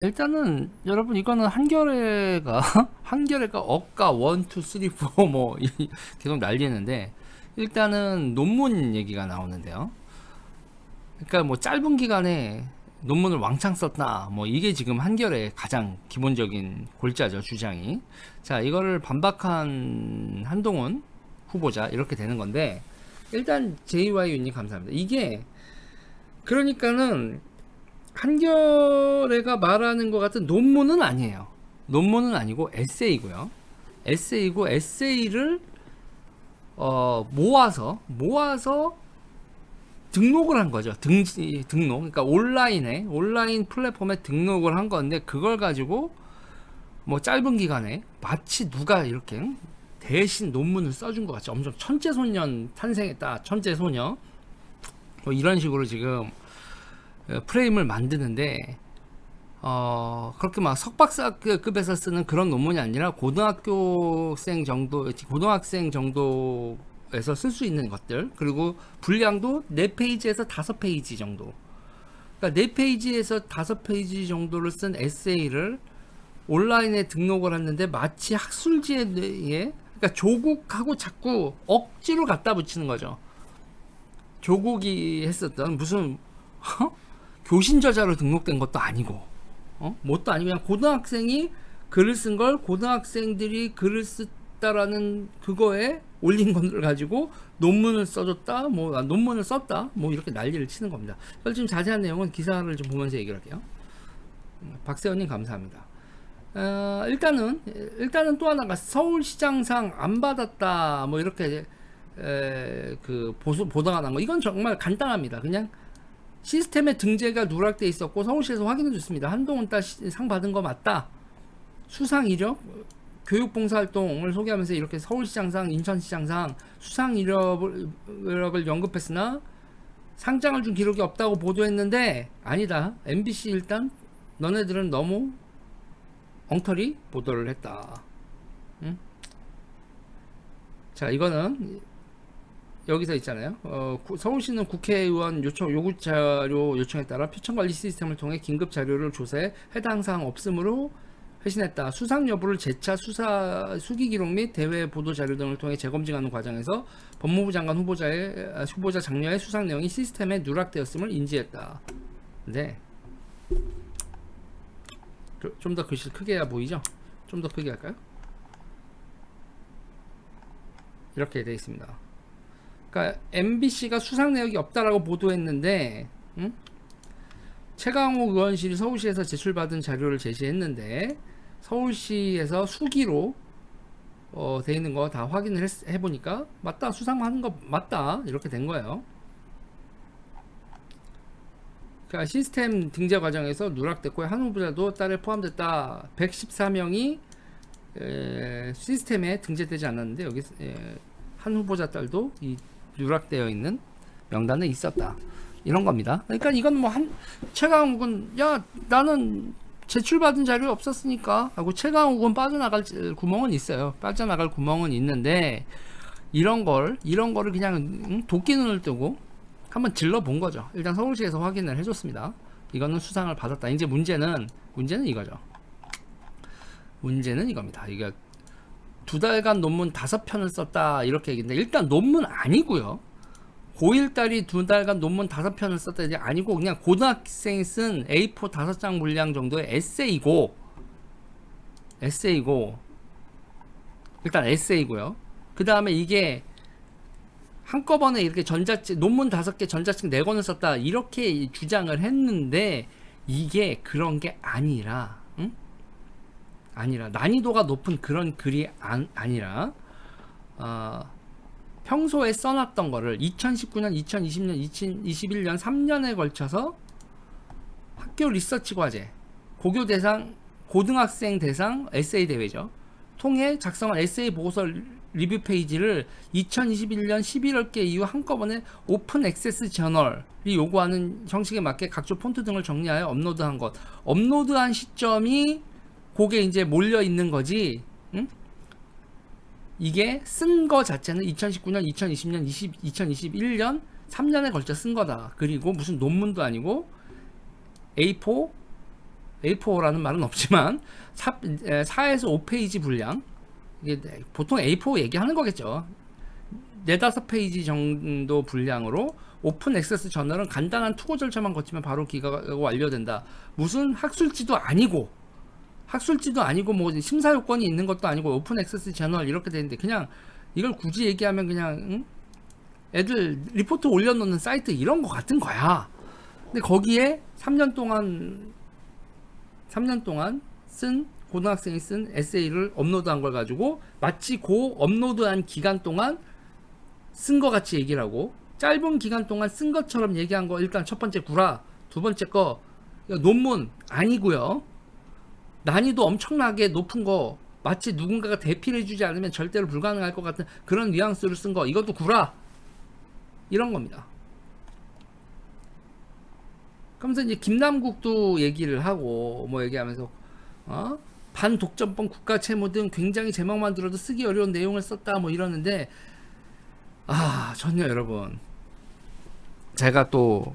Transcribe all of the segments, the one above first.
일단은 여러분 이거는 한겨레가 한겨레가 억가 1, 2, 3, 4뭐 계속 날리는데 일단은 논문 얘기가 나오는데요. 그러니까 뭐 짧은 기간에 논문을 왕창 썼다. 뭐 이게 지금 한겨레 가장 기본적인 골자죠 주장이. 자 이거를 반박한 한동훈 후보자 이렇게 되는 건데 일단 JYU님 감사합니다. 이게 그러니까는 한겨레가 말하는 것 같은 논문은 아니에요. 논문은 아니고 에세이고요. 에세이고 에세이를 어, 모아서 모아서 등록을 한 거죠. 등 등록. 그러니까 온라인에 온라인 플랫폼에 등록을 한 건데 그걸 가지고 뭐 짧은 기간에 마치 누가 이렇게 대신 논문을 써준 것 같이 엄청 천재 소년 탄생했다. 천재 소녀. 뭐 이런 식으로 지금 어, 프레임을 만드는데 어 그렇게 막 석박사급에서 쓰는 그런 논문이 아니라 고등학교생 정도 고등학생 정도에서 쓸 수 있는 것들 그리고 분량도 4페이지에서 5페이지 정도 그러니까 4페이지에서 5페이지 정도를 쓴 에세이를 온라인에 등록을 했는데 마치 학술지에 그러니까 조국하고 자꾸 억지로 갖다 붙이는 거죠 조국이 했었던 무슨 어? 교신 저자로 등록된 것도 아니고 어? 뭣도 아니고 그냥 고등학생이 글을 쓴 걸 고등학생들이 글을 썼다라는 그거에 올린 것을 가지고 논문을 써줬다 뭐 아, 논문을 썼다 뭐 이렇게 난리를 치는 겁니다. 그래서 지금 자세한 내용은 기사를 좀 보면서 얘기를 할게요. 음, 박세원님 감사합니다. 어, 일단은 일단은 또 하나가 서울시장상 안 받았다 뭐 이렇게 에, 그 보수 보도가 난 거 이건 정말 간단합니다. 그냥 시스템에 등재가 누락돼 있었고 서울시에서 확인해 줬습니다. 한동훈 딸 상 받은 거 맞다. 수상 이력 교육 봉사 활동을 소개하면서 이렇게 서울시장상, 인천시장상 수상 이력을, 언급했으나 상장을 준 기록이 없다고 보도했는데 아니다. MBC 일단 너네들은 너무 엉터리 보도를 했다. 응? 자 이거는 여기서 있잖아요. 어, 구, 서울시는 국회의원 요청 요구 자료 요청에 따라 표창 관리 시스템을 통해 긴급 자료를 조사해 해당 사항 없음으로 회신했다. 수상 여부를 재차 수사 수기 기록 및 대외 보도 자료 등을 통해 재검증하는 과정에서 법무부 장관 후보자의 아, 후보자 장녀의 수상 내용이 시스템에 누락되었음을 인지했다. 네. 좀 더 글씨 크게 해야 보이죠? 좀 더 크게 할까요? 이렇게 되어 있습니다. 그러니까 MBC가 수상 내역이 없다라고 보도했는데 응? 최강욱 의원실이 서울시에서 제출받은 자료를 제시했는데 서울시에서 수기로 어, 돼 있는 거 다 확인을 했, 해보니까 맞다 수상하는 거 맞다 이렇게 된 거예요. 그러니까 시스템 등재 과정에서 누락됐고 한 후보자도 딸에 포함됐다. 114명이 에, 시스템에 등재되지 않았는데 여기 에, 한 후보자 딸도 이 누락되어 있는 명단에 있었다. 이런 겁니다. 그러니까 이건 뭐 한 최강욱은 야 나는 제출받은 자료 없었으니까 하고 최강욱은 빠져나갈 구멍은 있어요. 빠져나갈 구멍은 있는데 이런 걸 이런 거를 그냥 도끼 눈을 뜨고 한번 질러 본 거죠. 일단 서울시에서 확인을 해줬습니다. 이거는 수상을 받았다. 이제 문제는 문제는 이거죠. 문제는 이겁니다. 이게 두 달간 논문 다섯 편을 썼다 이렇게 얘기인데 일단 논문 아니고요. 고1 딸이 두 달간 논문 다섯 편을 썼다 이제 아니고 그냥 고등학생이 쓴 A4 다섯 장 분량 정도의 에세이고 에세이고 일단 에세이고요. 그 다음에 이게 한꺼번에 이렇게 전자책 논문 다섯 개 전자책 네 권을 썼다 이렇게 주장을 했는데 이게 그런 게 아니라 아니라 난이도가 높은 그런 글이 안, 아니라 어, 평소에 써놨던 거를 2019년, 2020년, 2021년 3년에 걸쳐서 학교 리서치 과제, 고교 대상, 고등학생 대상 에세이 대회죠. 통해 작성한 에세이 보고서 리뷰 페이지를 2021년 11월께 이후 한꺼번에 오픈 액세스 저널이 요구하는 형식에 맞게 각종 폰트 등을 정리하여 업로드한 것. 업로드한 시점이 그게 이제 몰려 있는 거지. 응? 이게 쓴 거 자체는 2019년, 2020년, 20, 2021년 3년에 걸쳐 쓴 거다. 그리고 무슨 논문도 아니고 A4 A4라는 말은 없지만 4, 4에서 5페이지 분량 이게 네, 보통 A4 얘기하는 거겠죠. 네다섯 페이지 정도 분량으로 오픈 액세스 저널은 간단한 투고 절차만 거치면 바로 기가가 완료된다. 무슨 학술지도 아니고 학술지도 아니고 뭐 심사 요건이 있는 것도 아니고 오픈 액세스 저널 이렇게 되는데 그냥 이걸 굳이 얘기하면 그냥 응? 애들 리포트 올려놓는 사이트 이런 거 같은 거야. 근데 거기에 3년 동안 3년 동안 쓴 고등학생이 쓴 에세이를 업로드한 걸 가지고 마치 고 업로드한 기간 동안 쓴 거 같이 얘기를 하고 짧은 기간 동안 쓴 것처럼 얘기한 거 일단 첫 번째 구라 두 번째 거 논문 아니고요 난이도 엄청나게 높은 거 마치 누군가가 대피를 해주지 않으면 절대로 불가능할 것 같은 그런 뉘앙스를 쓴 거. 이것도 구라. 이런 겁니다. 그러면서 이제 김남국도 얘기를 하고 뭐 얘기하면서 어? 반독점법 국가 채무 등 굉장히 제목만 들어도 쓰기 어려운 내용을 썼다 뭐 이러는데 아 전요 여러분. 제가 또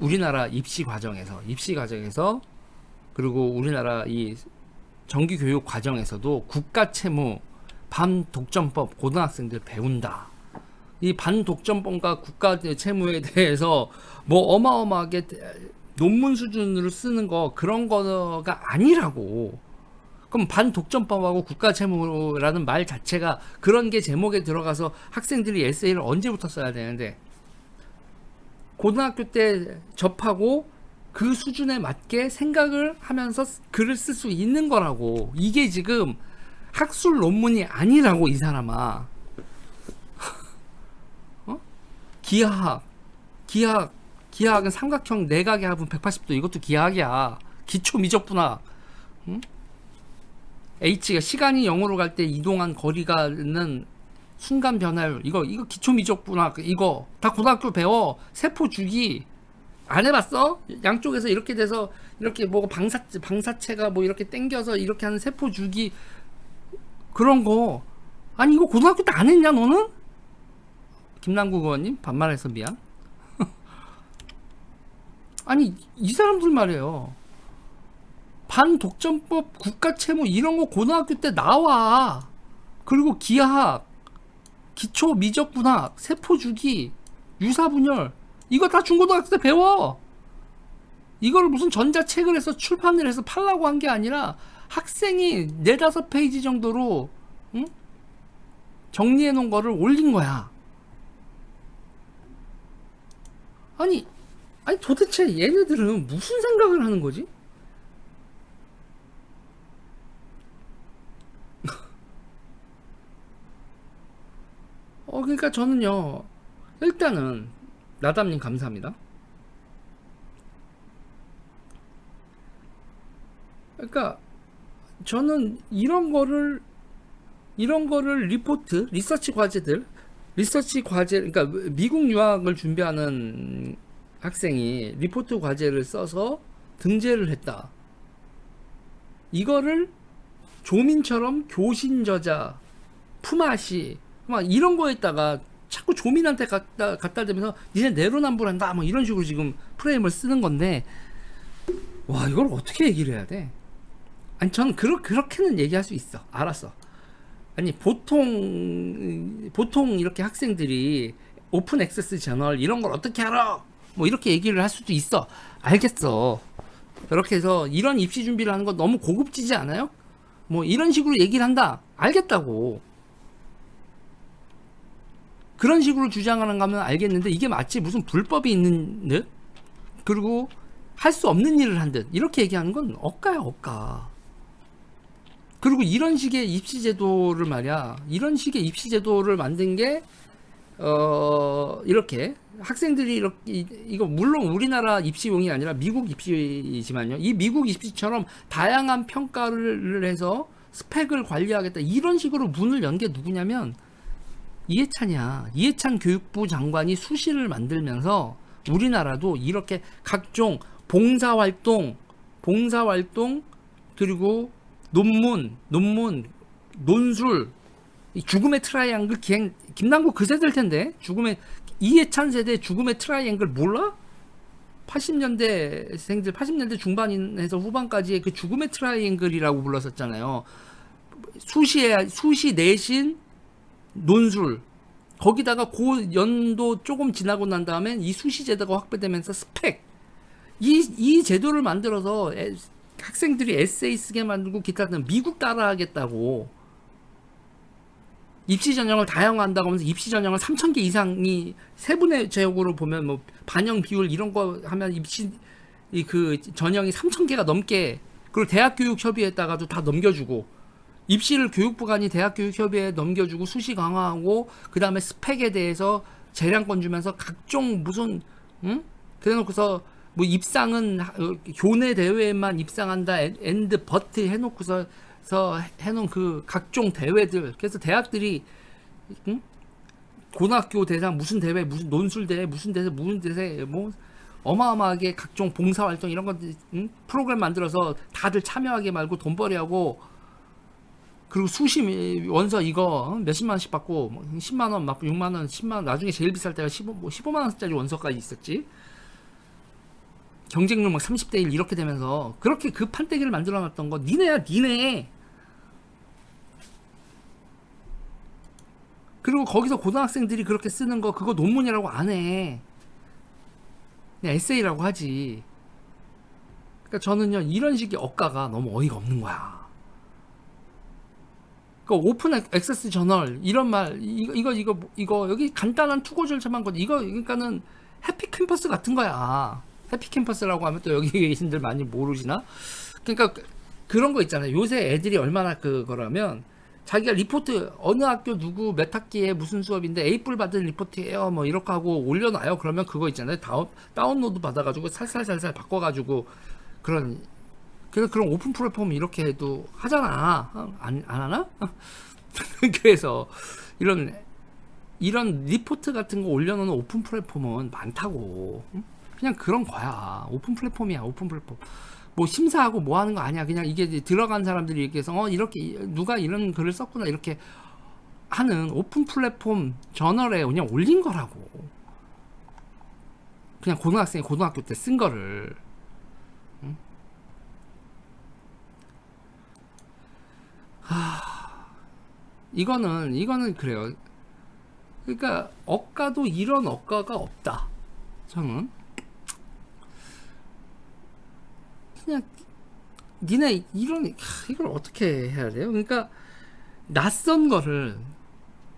우리나라 입시 과정에서 입시 과정에서 그리고 우리나라 이 정규 교육 과정에서도 국가 채무 반독점법 고등학생들 배운다. 이 반독점법과 국가 채무에 대해서 뭐 어마어마하게 논문 수준으로 쓰는 거 그런 거가 아니라고. 그럼 반독점법하고 국가 채무라는 말 자체가 그런 게 제목에 들어가서 학생들이 에세이를 언제부터 써야 되는데 고등학교 때 접하고 그 수준에 맞게 생각을 하면서 글을 쓸 수 있는 거라고. 이게 지금 학술 논문이 아니라고 이 사람아. 어? 기하학, 기하학, 기하학은 삼각형 내각의 합은 180도 이것도 기하학이야. 기초 미적분학. 응? H가 시간이 0으로 갈 때 이동한 거리가는 순간 변화율 이거 이거 기초 미적분학 이거 다 고등학교 배워 세포 주기 안 해봤어? 양쪽에서 이렇게 돼서 이렇게 뭐 방사 방사체가 뭐 이렇게 땡겨서 이렇게 하는 세포 주기 그런 거 아니 이거 고등학교 때 안 했냐 너는? 김남국 의원님 반말해서 미안. 아니 이 사람들 말이에요. 반독점법 국가채무 이런 거 고등학교 때 나와. 그리고 기하학, 기초 미적분학, 세포주기, 유사분열 이거 다 중고등학교 때 배워. 이거를 무슨 전자책을 해서 출판을 해서 팔라고 한 게 아니라 학생이 네다섯 페이지 정도로 응? 정리해 놓은 거를 올린 거야. 아니, 아니 도대체 얘네들은 무슨 생각을 하는 거지? 어, 그러니까 저는요, 일단은, 나담님 감사합니다. 그러니까, 저는 이런 거를, 이런 거를 리포트, 리서치 과제들, 리서치 과제, 그러니까 미국 유학을 준비하는 학생이 리포트 과제를 써서 등재를 했다. 이거를 조민처럼 교신 저자, 품앗이, 막 이런 거에다가 자꾸 조민한테 갖다 갖다 대면서 니네 내로남불한다 뭐 이런 식으로 지금 프레임을 쓰는 건데 와 이걸 어떻게 얘기를 해야 돼? 아니 저는 그렇 그렇게는 얘기할 수 있어. 알았어. 아니 보통 보통 이렇게 학생들이 오픈 액세스 저널 이런 걸 어떻게 알아? 뭐 이렇게 얘기를 할 수도 있어. 알겠어. 그렇게 해서 이런 입시 준비를 하는 거 너무 고급지지 않아요? 뭐 이런 식으로 얘기를 한다. 알겠다고. 그런 식으로 주장하는 거면 알겠는데 이게 마치 무슨 불법이 있는 듯? 그리고 할 수 없는 일을 한 듯? 이렇게 얘기하는 건 억까야 억까 그리고 이런 식의 입시 제도를 말이야. 이런 식의 입시 제도를 만든 게 어, 이렇게 학생들이 이렇게 이- 이거 물론 우리나라 입시용이 아니라 미국 입시지만요. 이 미국 입시처럼 다양한 평가를 해서 스펙을 관리하겠다. 이런 식으로 문을 연 게 누구냐면 이해찬이야. 이해찬 교육부 장관이 수시를 만들면서 우리나라도 이렇게 각종 봉사활동, 봉사활동, 그리고 논문, 논문, 논술, 이 죽음의 트라이앵글 기행, 김남국 그 세대일 텐데, 죽음의, 이해찬 세대 죽음의 트라이앵글 몰라? 80년대 생들 80년대 중반에서 후반까지의 그 죽음의 트라이앵글이라고 불렀었잖아요. 수시에 수시 내신 논술. 거기다가 고 연도 조금 지나고 난 다음에 이 수시 제도가 확대되면서 스펙. 이, 이 제도를 만들어서 에- 학생들이 에세이 쓰게 만들고 기타 등 미국 따라하겠다고. 입시 전형을 다양화한다고 하면서 입시 전형을 3,000개 이상이 세분의 제역으로 보면 뭐 반영 비율 이런 거 하면 입시 이 그 전형이 3,000개가 넘게 그리고 대학 교육 협의회에다가도 다 넘겨주고 입시를 교육부가 아닌 대학교육협의회에 넘겨주고 수시 강화하고 그 다음에 스펙에 대해서 재량권 주면서 각종 무슨 응? 그래놓고서 뭐 입상은 하- 어, 교내 대회에만 입상한다 엔- 엔드 버트 해놓고서 서 해놓은 그 각종 대회들 그래서 대학들이 응? 고등학교 대상 무슨 대회 무슨 논술 대회 무슨 대회 무슨 대회 뭐 어마어마하게 각종 봉사 활동 이런 것 응? 프로그램 만들어서 다들 참여하게 말고 돈벌이 하고 그리고 미- 원서 이거 몇십만 원씩 받고 뭐 10만 원 받고 6만 원 10만 원 나중에 제일 비쌀 때가 15, 뭐 15만 원짜리 원서까지 있었지. 경쟁률 막 30대 1 이렇게 되면서 그렇게 그 판때기를 만들어 놨던 거 니네야 니네. 그리고 거기서 고등학생들이 그렇게 쓰는 거 그거 논문이라고 안 해. 그냥 에세이라고 하지. 그러니까 저는요 이런 식의 억가가 너무 어이가 없는 거야 그 오픈 액- 액세스 저널 이런 말 이거 이거 이거 이거 여기 간단한 투고 절차만 거 이거 그러니까는 해피 캠퍼스 같은 거야. 해피 캠퍼스라고 하면 또 여기 계신들 많이 모르시나? 그러니까 그- 그런 거 있잖아요. 요새 애들이 얼마나 그거라면 자기가 리포트 어느 학교 누구 몇 학기에 무슨 수업인데 A뿔 받은 리포트예요. 뭐 이렇게 하고 올려놔요. 그러면 그거 있잖아요. 다운 다운로드 받아가지고 살살살살 바꿔가지고 그런 그래서 그런 오픈 플랫폼 이렇게 해도 하잖아. 어? 안, 안 하나? 그래서 이런 이런 리포트 같은 거 올려놓는 오픈 플랫폼은 많다고. 응? 그냥 그런 거야. 오픈 플랫폼이야 오픈 플랫폼. 뭐 심사하고 뭐 하는 거 아니야. 그냥 이게 들어간 사람들이 이렇게 해서 어 이렇게 이- 누가 이런 글을 썼구나 이렇게 하는 오픈 플랫폼 저널에 그냥 올린 거라고. 그냥 고등학생이 고등학교 때 쓴 거를 하... 이거는 이거는 그래요 그러니까 억가도 이런 억가가 없다 저는 그냥 니네 이런 하, 이걸 어떻게 해야 돼요? 그러니까 낯선 거를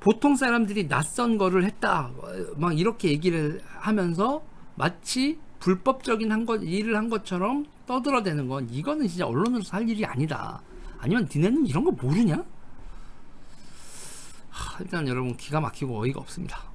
보통 사람들이 낯선 거를 했다 어, 막 이렇게 얘기를 하면서 마치 불법적인 한 것 일을 한 것처럼 떠들어대는 건 이거는 진짜 언론으로서 할 일이 아니다. 아니면 니네는 이런 거 모르냐? 하, 일단 여러분 기가 막히고 어이가 없습니다.